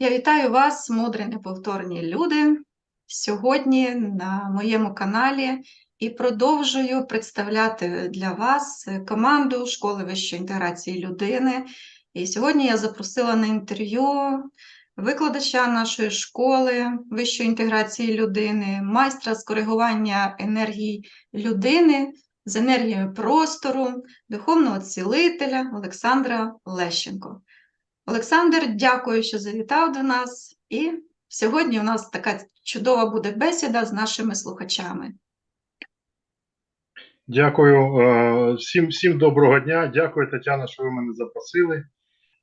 Я вітаю вас, мудрі неповторні люди, сьогодні на моєму каналі і продовжую представляти для вас команду школи вищої інтеграції людини. І сьогодні я запросила на інтерв'ю викладача нашої школи вищої інтеграції людини, майстра з коригування енергії людини з енергією простору, духовного цілителя Олександра Лещенко. Олександр, дякую, що завітав до нас. І сьогодні у нас така чудова буде бесіда з нашими слухачами. Дякую е, всім, всім доброго дня. Дякую, Тетяна, що ви мене запросили.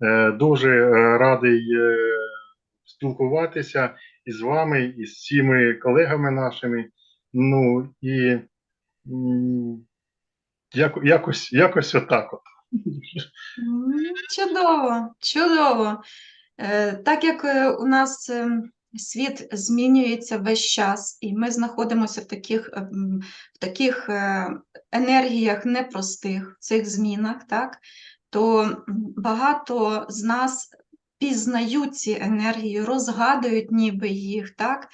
Е, Дуже е, радий спілкуватися із вами, і з всіми колегами нашими. Ну і якось, якось отак. От. Чудово, чудово. Е, Так як е, у нас е, світ змінюється весь час, і ми знаходимося в таких, в таких енергіях непростих, в цих змінах, так, то багато з нас пізнають ці енергії, розгадують ніби їх, так.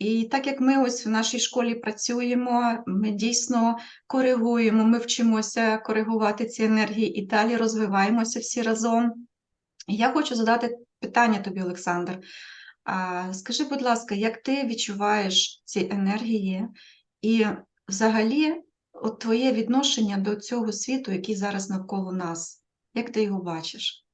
І так як ми ось в нашій школі працюємо, ми дійсно коригуємо, ми вчимося коригувати ці енергії і далі розвиваємося всі разом. Я хочу задати питання тобі, Олександр. Скажи, будь ласка, як ти відчуваєш ці енергії, і взагалі от твоє відношення до цього світу, який зараз навколо нас? Як ти його бачиш?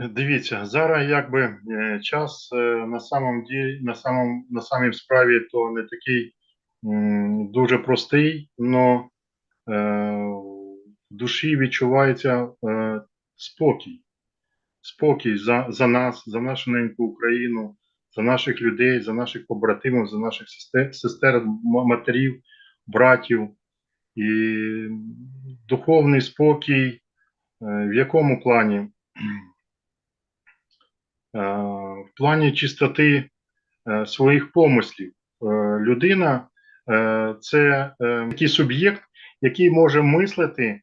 Дивіться, зараз якби е, час е, на самом ділі, на самом, на самій справі то не такий м, дуже простий, але в душі відчувається е, спокій. Спокій за, за нас, за нашу неньку Україну, за наших людей, за наших побратимів, за наших сестер, сестер матерів, братів. І духовний спокій, е, в якому плані? Е, в плані чистоти е, своїх помислів. Е, Людина це такий суб'єкт, який може мислити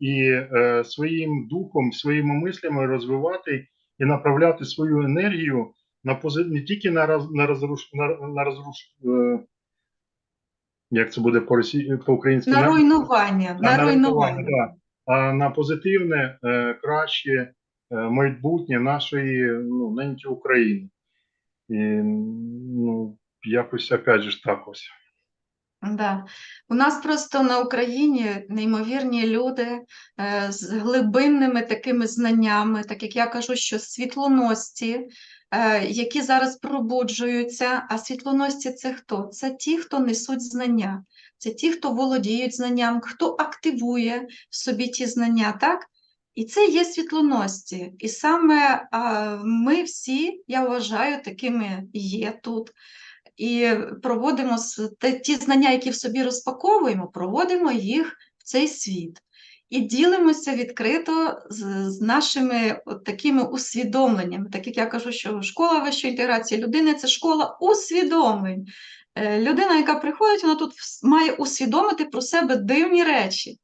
і своїм духом, своїми мислями розвивати і направляти свою енергію на пози... не тільки на роз... на розруш... на, розруш... як це буде по росі... по-українськи На руйнування, на- на руйнування. руйнування, а на позитивне, краще майбутнє нашої ну, неньки України. І ну, якось опять же так ось. Да. У нас просто на Україні неймовірні люди е, з глибинними такими знаннями, так як я кажу, що світлоносці, е, які зараз пробуджуються, а світлоносці це хто? Це ті, хто несуть знання, це ті, хто володіють знанням, хто активує в собі ті знання, так? І це є світлоносці. І саме ми всі, я вважаю, такими є тут і проводимо ті знання, які в собі розпаковуємо, проводимо їх в цей світ. І ділимося відкрито з, з нашими от такими усвідомленнями. Так як я кажу, що школа вищої інтеграції людини це школа усвідомлень. Е, Людина, яка приходить, вона тут має усвідомити про себе дивні речі.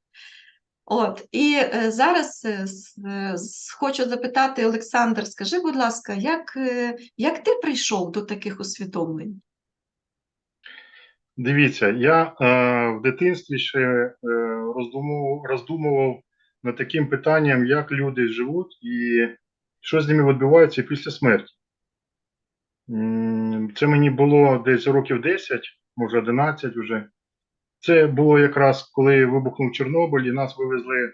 От, і е, зараз е, е, хочу запитати, Олександр, скажи, будь ласка, як, як ти прийшов до таких усвідомлень? Дивіться, я е, в дитинстві ще е, роздумував, роздумував над таким питанням, як люди живуть і що з ними відбувається після смерті. Це мені було десь років 10, може 11 вже. Це було якраз коли вибухнув Чорнобиль, і нас вивезли.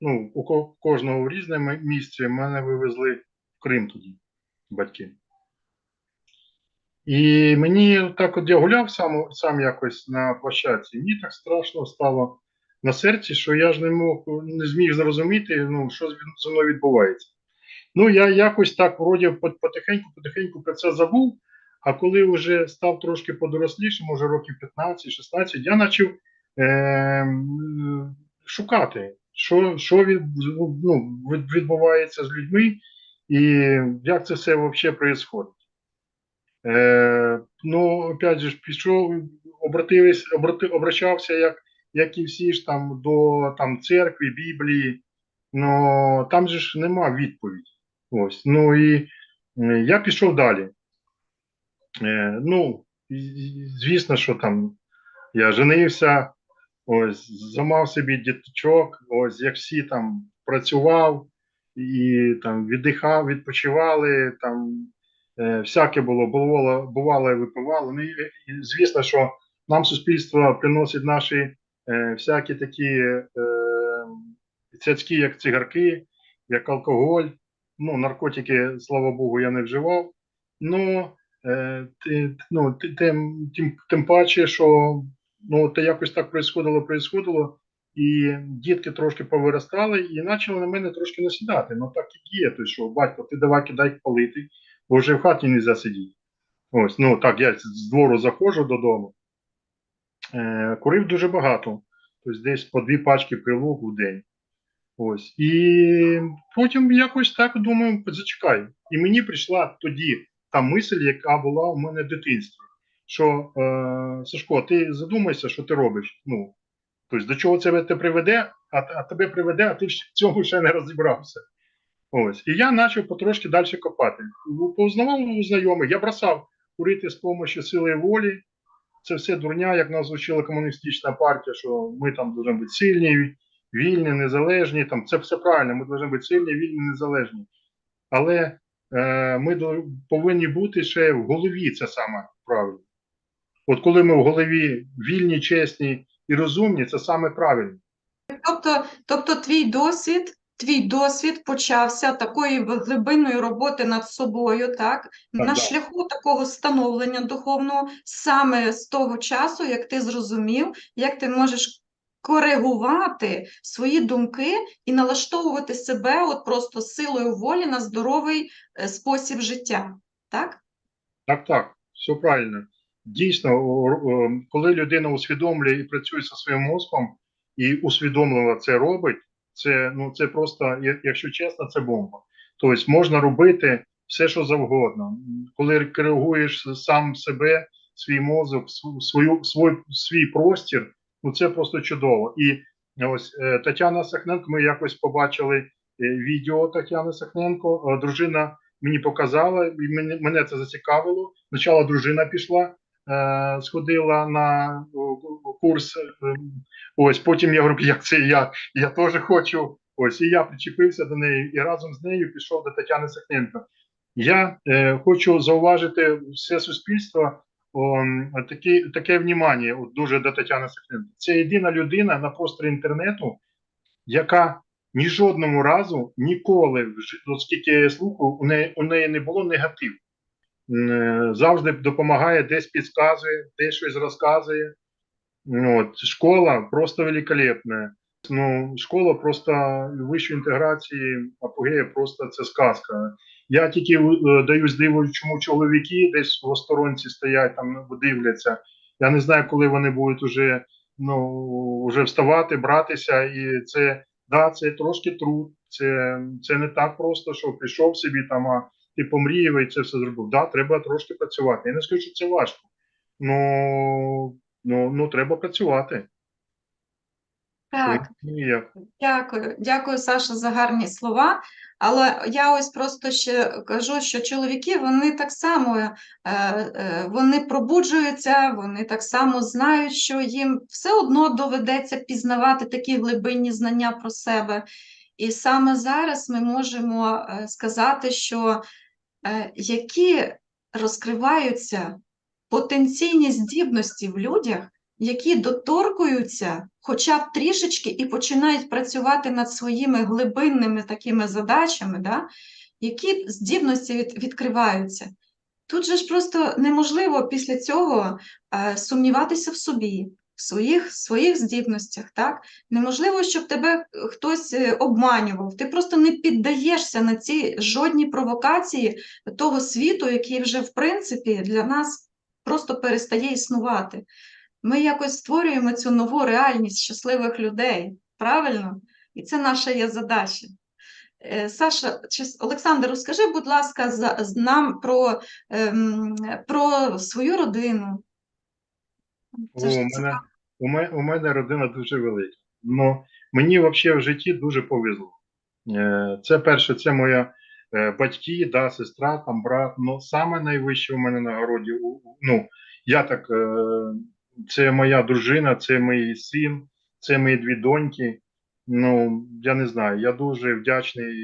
Ну, у кожного в різне місце. Мене вивезли в Крим тоді, батьки. І мені так от я гуляв сам, сам якось на площадці, мені так страшно стало на серці, що я ж не мог, не зміг зрозуміти, ну, що з- зі мною відбувається. Ну, я якось так вроді потихеньку, потихеньку про це забув. А коли вже став трошки подорослішим, може років 15-16, я почав е, шукати, що, що від, ну, відбувається з людьми, і як це все взагалі відбувається. Е, ну, опять же, пішов, обратились, обрати, обращався, як, як і всі ж там до там, церкви, Біблії. Ну там же ж нема відповіді. Ось. Ну і Я пішов далі. Е, Ну, звісно, що там я женився, ось, замав собі діточок, ось як всі там працював і там віддихав, відпочивали, там е, всяке було, бувало, бувало і випивало. Ну, і, і звісно, що нам суспільство приносить наші е, всякі такі е, цяцькі, як цигарки, як алкоголь. Ну, наркотики, слава Богу, я не вживав. Ну, ну, ти- тим, тим, тим паче, що ну, то якось так происходило, происходило, і дітки трошки повиростали і почали на мене трошки насідати. Ну так і є. То що, батько, ти давай кидай палити, бо вже в хаті не засидіти. Ось, ну так, я з двору заходжу додому. Е, курив дуже багато. Тобто десь по дві пачки пилок в день. Ось. І потім якось так думаю, зачекай. І мені прийшла тоді та мисль, яка була у мене в дитинстві. Що е, Сашко, ти задумайся, що ти робиш. Ну, тобто, до чого це тебе приведе, а, а тебе приведе, а ти в цьому ще не розібрався. Ось. І я почав потрошки далі копати. Познавав знайомих, я бросав курити з допомогою сили волі. Це все дурня, як нас учила комуністична партія, що ми там повинні бути сильні, вільні, незалежні. Там це все правильно, ми повинні бути сильні, вільні, незалежні. Але ми до- повинні бути ще в голові це саме правильно. От коли ми в голові вільні, чесні і розумні, це саме правильно. Тобто, тобто твій досвід, твій досвід почався такої глибинної роботи над собою, так? На да. шляху такого становлення духовного саме з того часу, як ти зрозумів, як ти можеш коригувати свої думки і налаштовувати себе от просто силою волі на здоровий е, спосіб життя, так? Так, так, все правильно. Дійсно, коли людина усвідомлює і працює зі своїм мозком, і усвідомливо це робить, це, ну, це просто, якщо чесно, це бомба. Тобто можна робити все, що завгодно. Коли коригуєш сам себе, свій мозок, свою, свій, свій простір, ну це просто чудово. І ось е, Тетяна Сахненко, ми якось побачили е, відео Тетяни Сахненко, е, дружина мені показала, і мене, це зацікавило. Спочатку дружина пішла, сходила на курс. ось потім я говорю, як це я? Я теж хочу. Ось і я причепився до неї і разом з нею пішов до Тетяни Сахненко. Я е, хочу зауважити все суспільство. Такі, таке внімання от дуже до Тетяни Сахненко. Це єдина людина на просторі інтернету, яка ні жодному разу ніколи, в жи- от скільки я слухаю, у неї, у неї не було негативу. Е, Завжди допомагає, десь підказує, десь щось розказує. От, школа просто великолепна. Ну, школа просто вищої інтеграції, апогея просто це сказка. Я тільки е, даюсь диву, чому чоловіки десь в осторонці стоять, там дивляться. Я не знаю, коли вони будуть уже, ну, уже вставати, братися. І це, да, це трошки труд. Це, це не так просто, що прийшов собі там, а ти помріяв і це все зробив. Да, треба трошки працювати. Я не скажу, що це важко. Ну, ну, ну треба працювати. Так. Дякую, дякую, Саша, за гарні слова. Але я ось просто ще кажу, що чоловіки вони так само е, е, вони пробуджуються, вони так само знають, що їм все одно доведеться пізнавати такі глибинні знання про себе. І саме зараз ми можемо е, сказати, що які розкриваються потенційні здібності в людях, які доторкуються хоча б трішечки і починають працювати над своїми глибинними такими задачами, да? які здібності від, відкриваються. Тут же ж просто неможливо після цього е, сумніватися в собі, в своїх, своїх здібностях. Так? Неможливо, щоб тебе хтось е, обманював. Ти просто не піддаєшся на ці жодні провокації того світу, який вже, в принципі, для нас просто перестає існувати. Ми якось створюємо цю нову реальність щасливих людей, правильно? І це наша є задача. Е, Саша, чи Олександр, розкажи, будь ласка, за, з- нам про, ем, про свою родину. Це О, ж у, мене, у, мене, у мене родина дуже велика. Но мені взагалі в житті дуже повезло. Е, Це перше, це моя е, батьки, да, сестра, там брат. Ну, саме найвище у мене на городі. Ну, я так, це моя дружина, це мій син, це мої дві доньки. Ну, я не знаю, я дуже вдячний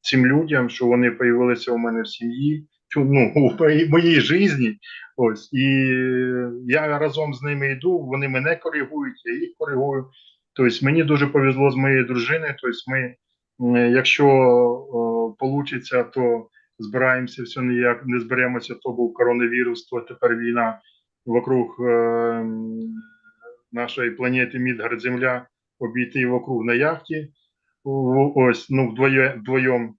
цим людям, що вони появилися у мене в сім'ї, ну, у моїй житті. Ось, і я разом з ними йду, вони мене коригують, я їх коригую. Тобто мені дуже повезло з моєю дружиною. Тобто ми, якщо вийде, то збираємося все ніяк, не зберемося, то був коронавірус, то тепер війна вокруг е, нашої планети Мідгард Земля, обійти вокруг на яхті. Ось, ну, вдвоє, вдвоєм.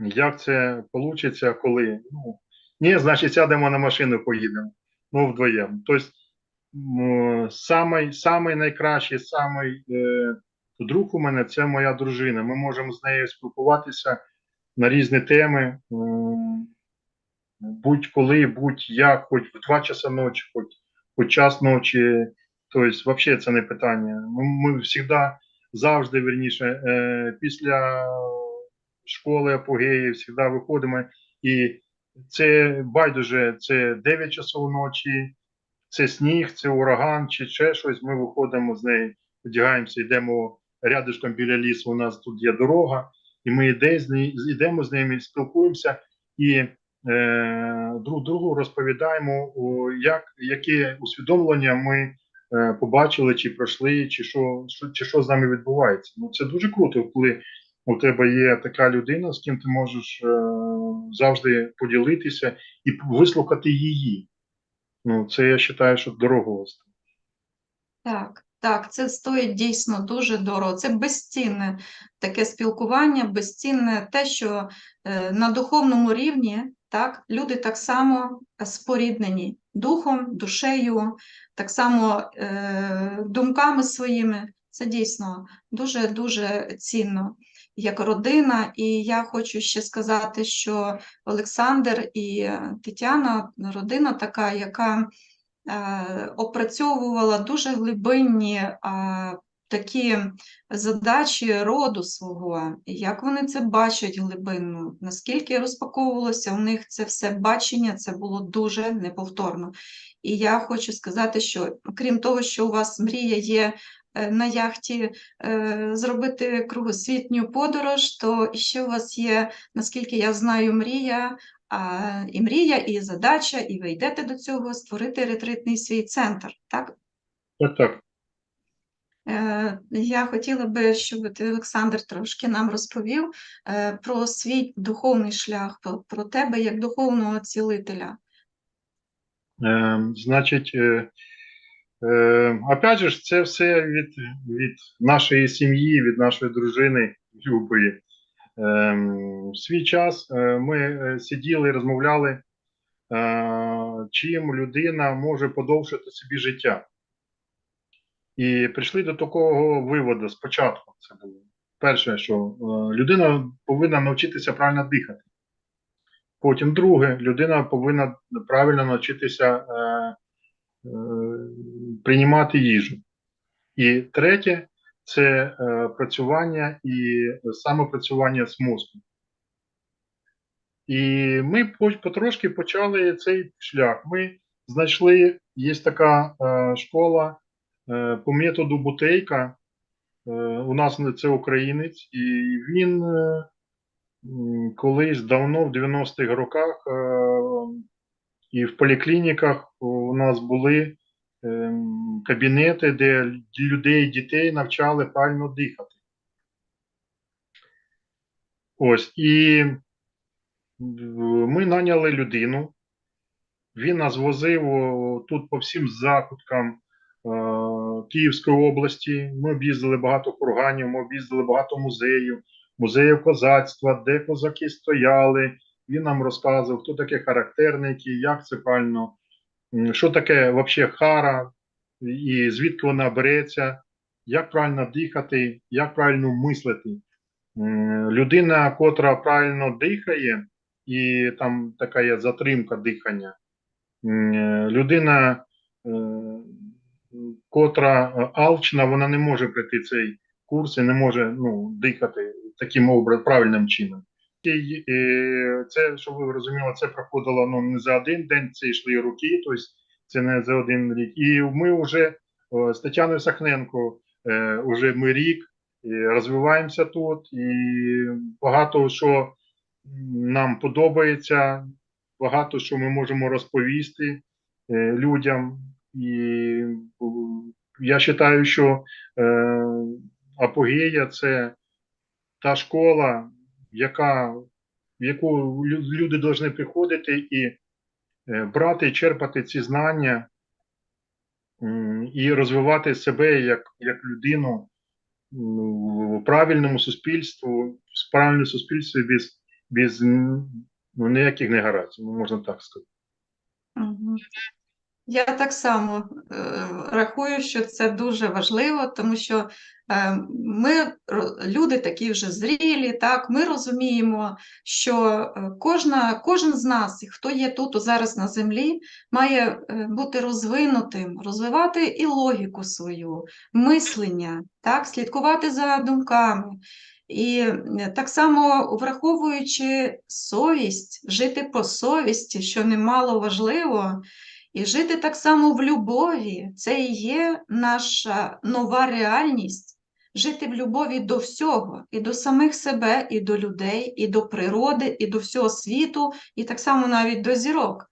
Як це вийде, коли? Ну, ні, значить, сядемо на машину, поїдемо. Ну, вдвоєм. Тобто, самий найкращий, самий е, друг у мене це моя дружина. Ми можемо з нею спілкуватися на різні теми. Будь-коли, будь-як, хоч в 2 часа ночі, хоч, хоч час ночі. Тобто, взагалі це не питання. Ми, ми завжди, завжди, вірніше, е, після школи апогеї завжди виходимо. І це байдуже, це 9 часов ночі, це сніг, це ураган чи ще щось. Ми виходимо з нею, одягаємося, йдемо рядишком біля лісу. У нас тут є дорога, і ми йде, з неї- йдемо з ними, спілкуємося і друг другу розповідаємо, як, яке усвідомлення ми е, побачили, чи пройшли, чи що, чи що з нами відбувається. Ну, це дуже круто, коли у тебе є така людина, з ким ти можеш е, завжди поділитися і вислухати її. Ну, це я вважаю, що дорого. Так, так, це стоїть дійсно дуже дорого. Це безцінне таке спілкування, безцінне те, що е, на духовному рівні так, люди так само споріднені духом, душею, так само е, думками своїми. Це дійсно дуже-дуже цінно як родина. І я хочу ще сказати, що Олександр і е, Тетяна родина така, яка е, опрацьовувала дуже глибинні а, такі задачі роду свого, як вони це бачать глибинно, наскільки розпаковувалося у них це все бачення, це було дуже неповторно. І я хочу сказати, що крім того, що у вас мрія є е, на яхті е, зробити кругосвітню подорож, то ще у вас є, наскільки я знаю, мрія і мрія, і задача, і ви йдете до цього створити ретритний свій центр. Так? Так, так. Е, Я хотіла би, щоб ти, Олександр, трошки нам розповів е, про свій духовний шлях, про, тебе як духовного цілителя. Е, значить, опять же, це все від, від нашої сім'ї, від нашої дружини Люби. Е, в свій час ми сиділи і розмовляли, чим людина може подовжити собі життя. І прийшли до такого виводу спочатку. Це було перше, що е, людина повинна навчитися правильно дихати. Потім друге, людина повинна правильно навчитися е, е, приймати їжу. І третє це е, працювання і самопрацювання з мозком. І ми потрошки почали цей шлях. Ми знайшли, є така е, школа по методу Бутейка. Е, у нас це українець, і він е, колись давно, в 90-х роках, е, і в поліклініках у нас були кабінети, де людей, дітей навчали правильно дихати. Ось, і е, ми наняли людину. Він нас возив тут по всім закуткам е, Київської області. Ми об'їздили багато курганів, ми об'їздили багато музеїв, музеїв козацтва, де козаки стояли. Він нам розказував, хто таке характерники, як це правильно, що таке взагалі хара, і звідки вона береться, як правильно дихати, як правильно мислити. Людина, котра правильно дихає, і там така є затримка дихання. Людина, е, котра е, алчна, вона не може пройти цей курс і не може ну, дихати таким образом, правильним чином. е, це, щоб ви розуміли, це проходило ну, не за один день, це йшли роки, тобто це не за один рік. І ми вже з Тетяною Сахненко, е, вже ми рік розвиваємося тут, і багато що нам подобається, багато що ми можемо розповісти е, людям. І я вважаю, що е, апогея це та школа, яка, в яку люди повинні приходити і е, брати, черпати ці знання і розвивати себе як, як людину в правильному суспільству, в правильному суспільстві без, без ну, ніяких негараздів, ну, можна так сказати. Мгм. Я так само е, рахую, що це дуже важливо, тому що е, ми люди такі вже зрілі, так, ми розуміємо, що е, кожна, кожен з нас, хто є тут зараз на землі, має е, бути розвинутим, розвивати і логіку свою, мислення, так, слідкувати за думками. І е, так само враховуючи совість, жити по совісті, що немало важливо, і жити так само в любові це і є наша нова реальність. Жити в любові до всього, і до самих себе, і до людей, і до природи, і до всього світу, і так само навіть до зірок.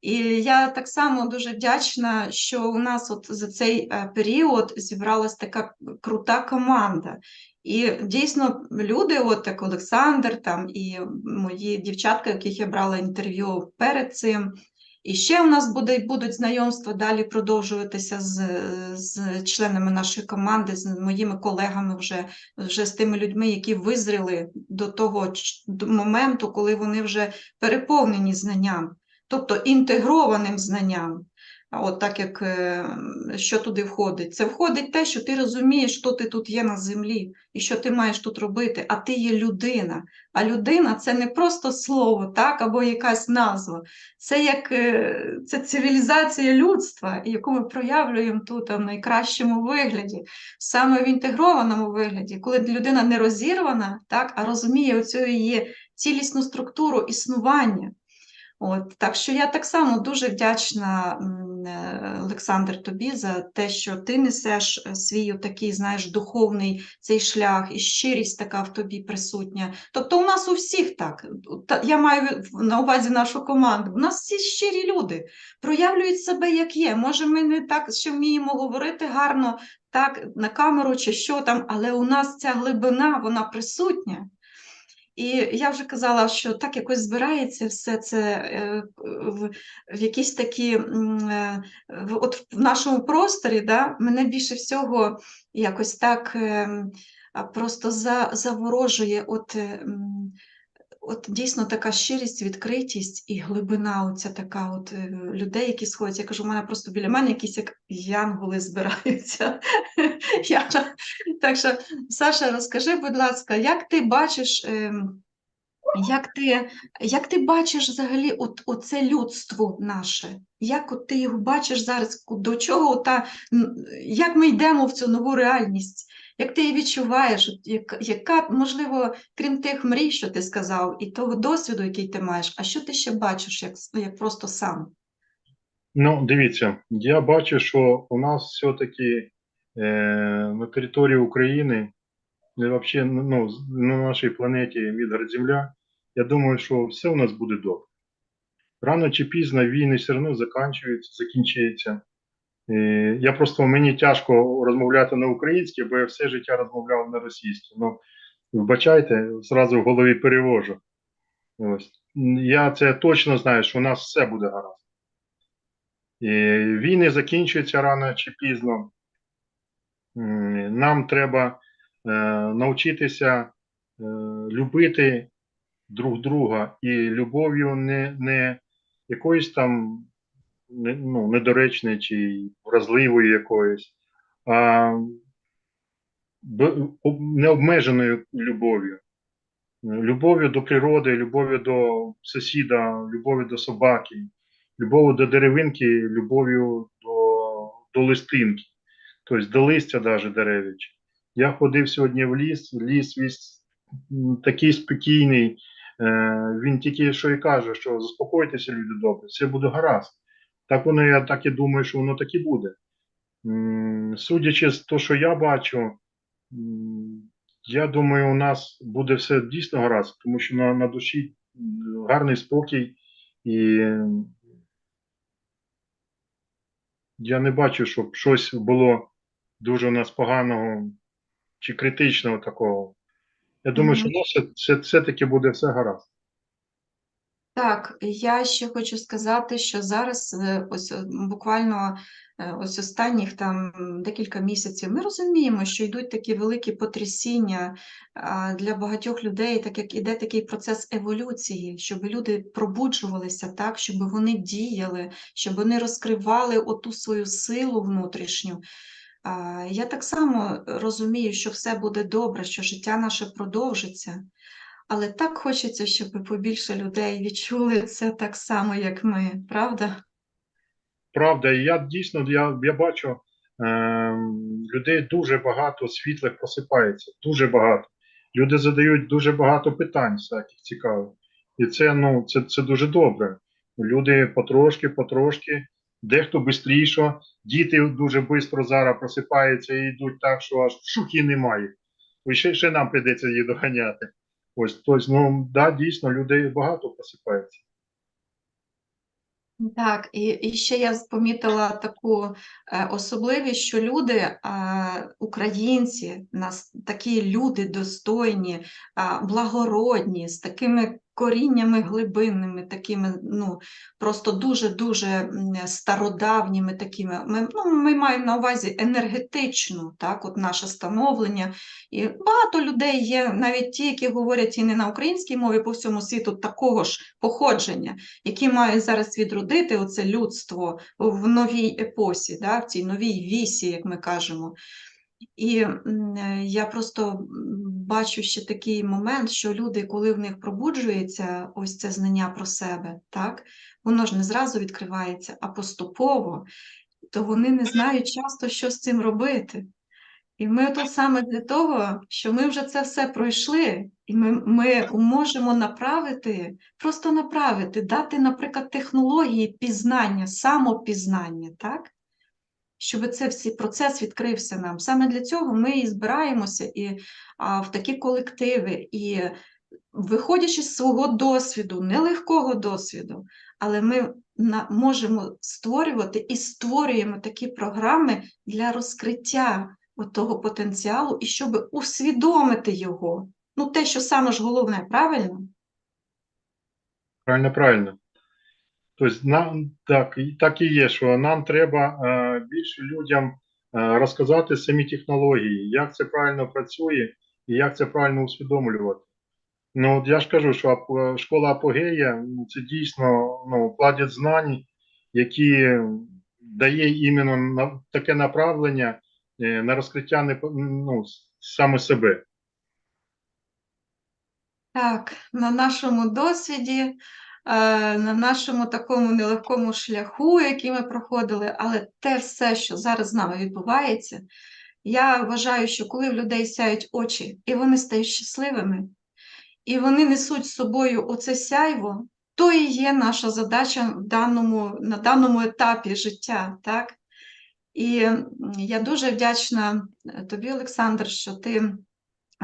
І я так само дуже вдячна, що у нас от за цей е, період зібралась така крута команда. І дійсно люди, от як Олександр, там і мої дівчатка, яких я брала інтерв'ю перед цим. І ще у нас буде, будуть знайомства далі продовжуватися з, з членами нашої команди, з моїми колегами, вже, вже з тими людьми, які визріли до того моменту, коли вони вже переповнені знанням, тобто інтегрованим знанням. От так як е, що туди входить? Це входить те, що ти розумієш, що ти тут є на землі, і що ти маєш тут робити, а ти є людина. А людина це не просто слово, так, або якась назва. Це як е, це цивілізація людства, яку ми проявлюємо тут в найкращому вигляді, саме в інтегрованому вигляді, коли людина не розірвана, так, а розуміє оцю її цілісну структуру існування. От, так що я так само дуже вдячна, е, Олександр, тобі за те, що ти несеш е, свій такий, знаєш, духовний цей шлях, і щирість така в тобі присутня. Тобто у нас у всіх так. Та- Я маю на увазі нашу команду. У нас всі щирі люди проявлюють себе як є. Може, ми не так ще вміємо говорити гарно так на камеру чи що там, але у нас ця глибина, вона присутня. І я вже казала, що так якось збирається все це е, в, в якісь такі, е, в, от в нашому просторі, да, мене більше всього якось так е, просто за, заворожує от, е, м, от дійсно така щирість, відкритість і глибина оця така от е, людей, які сходять. Я кажу, у мене просто біля мене якісь як янголи збираються. Я, так що, Саша, розкажи, будь ласка, як ти бачиш, ем, як ти, як ти бачиш взагалі от, оце людство наше? Як от ти його бачиш зараз, до чого та, як ми йдемо в цю нову реальність? Як ти її відчуваєш? Як, яка, можливо, крім тих мрій, що ти сказав, і того досвіду, який ти маєш, а що ти ще бачиш, як, як просто сам? Ну, дивіться, я бачу, що у нас все-таки е, на території України, і взагалі ну, на нашій планеті Мідгард Земля, я думаю, що все у нас буде добре. Рано чи пізно війни все одно закінчуються, закінчуються. Е, я просто мені тяжко розмовляти на українській, бо я все життя розмовляв на російській. Ну, вибачайте, зразу в голові перевожу. Ось. Я це точно знаю, що у нас все буде гаразд. І війни закінчуються рано чи пізно. Нам треба е, навчитися е, любити друг друга і любов'ю не, не якоюсь там ну, недоречною чи вразливою якоюсь, а необмеженою любов'ю. Любов'ю до природи, любов'ю до сусіда, любов'ю до собаки, любов'ю до деревинки, любов'ю до, до листинки, тобто до листя навіть деревич. Я ходив сьогодні в ліс, ліс весь такий спокійний, він тільки що і каже, що заспокойтеся, люди добрі, все буде гаразд. Так воно, я так і думаю, що воно так і буде. Судячи з того, що я бачу, я думаю, у нас буде все дійсно гаразд, тому що на, на душі гарний спокій, і я не бачу, щоб щось було дуже у нас поганого чи критичного такого. Я думаю, що Мгм. у все, все, все-таки буде все гаразд. Так, я ще хочу сказати, що зараз е, ось е, буквально е, ось останніх там декілька місяців ми розуміємо, що йдуть такі великі потрясіння для багатьох людей, так як іде такий процес еволюції, щоб люди пробуджувалися так, щоб вони діяли, щоб вони розкривали оту свою силу внутрішню. Я так само розумію, що все буде добре, що життя наше продовжиться. Але так хочеться, щоб побільше людей відчули це так само, як ми, правда? Правда, і я дійсно я, я бачу е, людей дуже багато світлих просипається, дуже багато. Люди задають дуже багато питань, всяких цікавих. І це, ну, це, це дуже добре. Люди потрошки, потрошки, дехто швидше, діти дуже швидко зараз просипаються і йдуть так, що аж шухи немає. І ще, ще нам прийдеться їх доганяти. Ось, тобто, ну, да, дійсно, людей багато посипається. Так, і, і ще я помітила таку е, особливість, що люди, е, українці, нас такі люди достойні, благородні, з такими коріннями глибинними, такими, ну, просто дуже-дуже стародавніми такими. Ми, ну, ми маємо на увазі енергетичну, так, от наше становлення. І багато людей є, навіть ті, які говорять і не на українській мові по всьому світу, такого ж походження які мають зараз відродити оце людство в новій епосі, да, в цій новій вісі, як ми кажемо. І е, я просто бачу ще такий момент, що люди, коли в них пробуджується ось це знання про себе, так, воно ж не зразу відкривається, а поступово, то вони не знають часто, що з цим робити. І ми тут саме для того, що ми вже це все пройшли, і ми, ми можемо направити, просто направити, дати, наприклад, технології пізнання, самопізнання, так? Щоб це всі процес відкрився нам. Саме для цього ми і збираємося і, а, в такі колективи, і виходячи з свого досвіду, нелегкого досвіду, але ми на, можемо створювати і створюємо такі програми для розкриття того потенціалу і щоб усвідомити його. Ну, те, що саме ж головне, правильно? Правильно, правильно. Тобто, нам так, так і є, що нам треба е, більше людям е, розказати самі технології, як це правильно працює і як це правильно усвідомлювати. Ну, от я ж кажу, що школа апогея це дійсно ну, кладять знань, які дає іменно таке направлення е, на розкриття ну, саме себе. Так, на нашому досвіді, на нашому такому нелегкому шляху, який ми проходили, але те все, що зараз з нами відбувається, я вважаю, що коли в людей сяють очі, і вони стають щасливими, і вони несуть з собою оце сяйво, то і є наша задача в даному, на даному етапі життя. так? І я дуже вдячна е, тобі, Олександр, що ти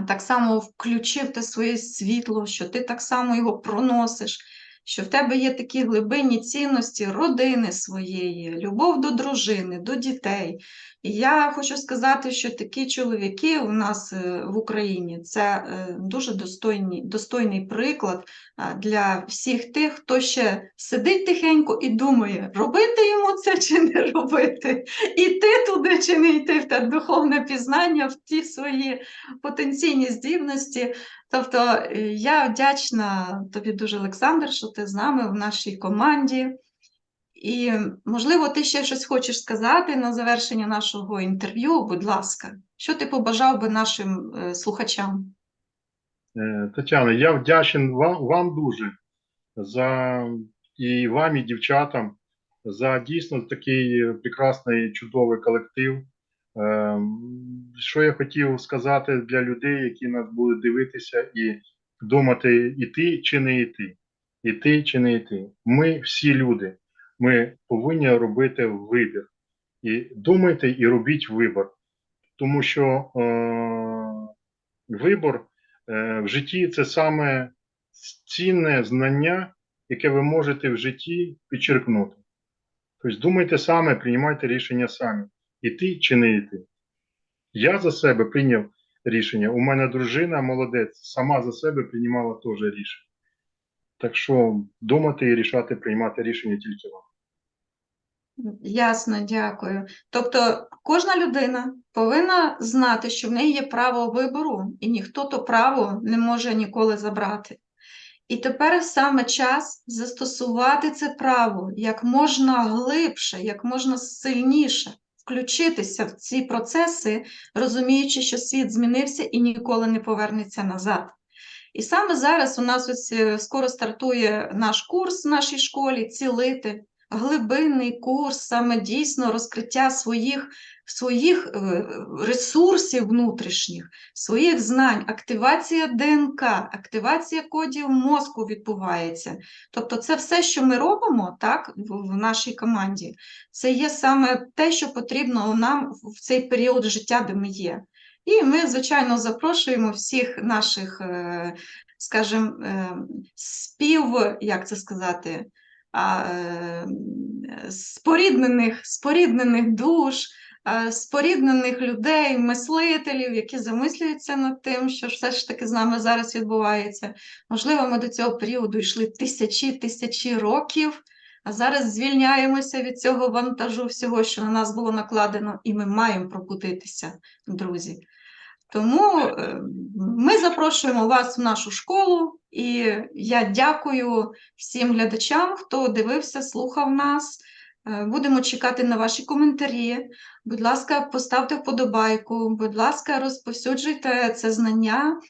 так само включив те своє світло, що ти так само його проносиш, що в тебе є такі глибинні цінності родини своєї, любов до дружини, до дітей. Я хочу сказати, що такі чоловіки у нас е, в Україні це е, дуже достойний, достойний приклад для всіх тих, хто ще сидить тихенько і думає, робити йому це чи не робити, іти туди чи не йти в те духовне пізнання, в ті свої потенційні здібності. Тобто е, я вдячна тобі дуже, Олександр, що ти з нами в нашій команді. І, можливо, ти ще щось хочеш сказати на завершення нашого інтерв'ю, будь ласка, що ти побажав би нашим е, слухачам? Е, Тетяна, я вдячен вам, вам дуже за і вам, і дівчатам за дійсно такий прекрасний чудовий колектив. Ем, Що я хотів сказати для людей, які нас будуть дивитися і думати, іти чи не йти, іти чи не йти. Ми всі люди, ми повинні робити вибір. І думайте і робіть вибір. Тому що е, вибір е, в житті це саме цінне знання, яке ви можете в житті підчеркнути. Тобто думайте саме, приймайте рішення самі, іти чи не йти. Я за себе прийняв рішення. У мене дружина молодець, сама за себе приймала теж рішення. Так що думати і рішати, приймати рішення тільки вам. Ясно, дякую. Тобто кожна людина повинна знати, що в неї є право вибору, і ніхто то право не може ніколи забрати. І тепер саме час застосувати це право як можна глибше, як можна сильніше, включитися в ці процеси, розуміючи, що світ змінився і ніколи не повернеться назад. І саме зараз у нас ось е, скоро стартує наш курс в нашій школі цілити глибинний курс, саме дійсно розкриття своїх, своїх е, ресурсів внутрішніх, своїх знань, активація ДНК, активація кодів мозку відбувається. Тобто, це все, що ми робимо так, в, нашій команді, це є саме те, що потрібно нам в цей період життя, де ми є. І ми, звичайно, запрошуємо всіх наших, е, скажімо, е, спів, як це сказати, споріднених, споріднених душ, е, споріднених людей, мислителів, які замислюються над тим, що все ж таки з нами зараз відбувається. Можливо, ми до цього періоду йшли тисячі тисячі років, а зараз звільняємося від цього вантажу всього, що на нас було накладено, і ми маємо пробудитися, друзі. Тому е, ми запрошуємо вас в нашу школу, і я дякую всім глядачам, хто дивився, слухав нас. Е, Будемо чекати на ваші коментарі. Будь ласка, поставте вподобайку, будь ласка, розповсюджуйте це знання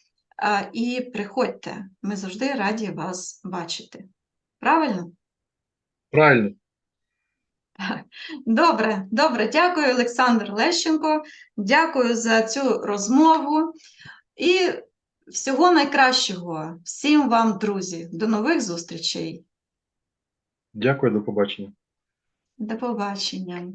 і приходьте. Ми завжди раді вас бачити. Правильно? Правильно. Добре, добре. Дякую, Олександр Лещенко. Дякую за цю розмову. І всього найкращого всім вам, друзі. До нових зустрічей. Дякую, до побачення. До побачення.